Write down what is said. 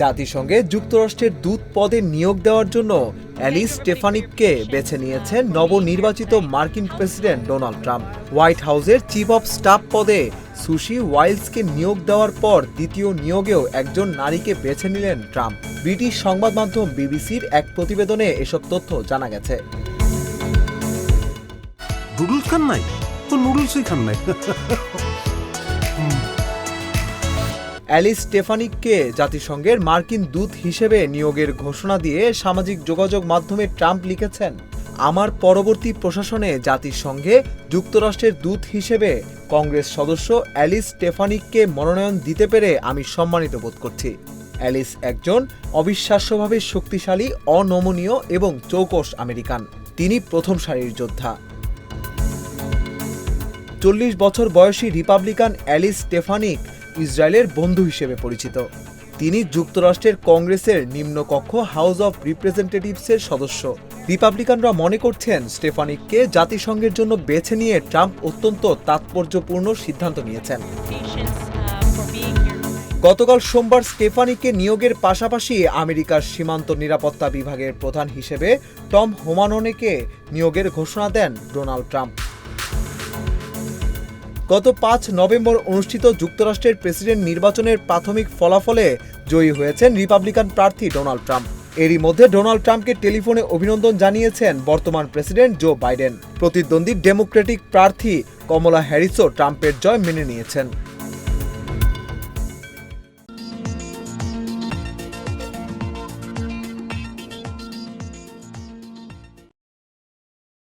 জাতিসংঘে যুক্তরাষ্ট্রের দূত পদে নিয়োগ দেওয়ার জন্য অ্যালিস স্টেফানিককে বেছে নিয়েছেন নবনির্বাচিত মার্কিন প্রেসিডেন্ট ডোনাল্ড ট্রাম্প। হোয়াইট হাউসের চিফ অফ স্টাফ পদে সুশি ওয়াইলসকে নিয়োগ দেওয়ার পর দ্বিতীয় নিয়োগেও একজন নারীকে বেছে নিলেন ট্রাম্প। ব্রিটিশ সংবাদ মাধ্যম বিবিসির এক প্রতিবেদনে এসব তথ্য জানা গেছে। নুডলস খান নাই? তো নুডলসই খান নাই? অ্যালিস স্টেফানিককে জাতিসংঘের মার্কিন দূত হিসেবে নিয়োগের ঘোষণা দিয়ে সামাজিক যোগাযোগ মাধ্যমে ট্রাম্প লিখেছেন, আমার পরবর্তী প্রশাসনে জাতিসংঘে যুক্তরাষ্ট্রের দূত হিসেবে কংগ্রেস সদস্য অ্যালিস স্টেফানিককে মনোনয়ন দিতে পেরে আমি সম্মানিত বোধ করছি। অ্যালিস একজন অবিশ্বাস্যভাবে শক্তিশালী, অনমনীয় এবং চৌকস আমেরিকান। তিনি প্রথম সারির যোদ্ধা। চল্লিশ বছর বয়সী রিপাবলিকান অ্যালিস স্টেফানিক ইসরায়েলের বন্ধু হিসেবে পরিচিত। তিনি যুক্তরাষ্ট্রের কংগ্রেসের নিম্নকক্ষ হাউস অব রিপ্রেজেন্টেটিভসের সদস্য। রিপাবলিকানরা মনে করছেন স্টেফানিককে জাতিসংঘের জন্য বেছে নিয়ে ট্রাম্প অত্যন্ত তাৎপর্যপূর্ণ সিদ্ধান্ত নিয়েছেন. গতকাল সোমবার স্টেফানিকে নিয়োগের পাশাপাশি আমেরিকার সীমান্ত নিরাপত্তা বিভাগের প্রধান হিসেবে টম হোমাননেকে নিয়োগের ঘোষণা দেন ডোনাল্ড ট্রাম্প। গত পাঁচ নভেম্বর অনুষ্ঠিত যুক্তরাষ্ট্রের প্রেসিডেন্ট নির্বাচনের প্রাথমিক ফলাফলে জয়ী হয়েছেন রিপাবলিকান প্রার্থী ডোনাল্ড ট্রাম্প। এরই মধ্যে ডোনাল্ড ট্রাম্পকে টেলিফোনে অভিনন্দন জানিয়েছেন বর্তমান প্রেসিডেন্ট জো বাইডেন। প্রতিদ্বন্দ্বী ডেমোক্রেটিক প্রার্থী কমলা হ্যারিসও ট্রাম্পের জয় মেনে নিয়েছেন।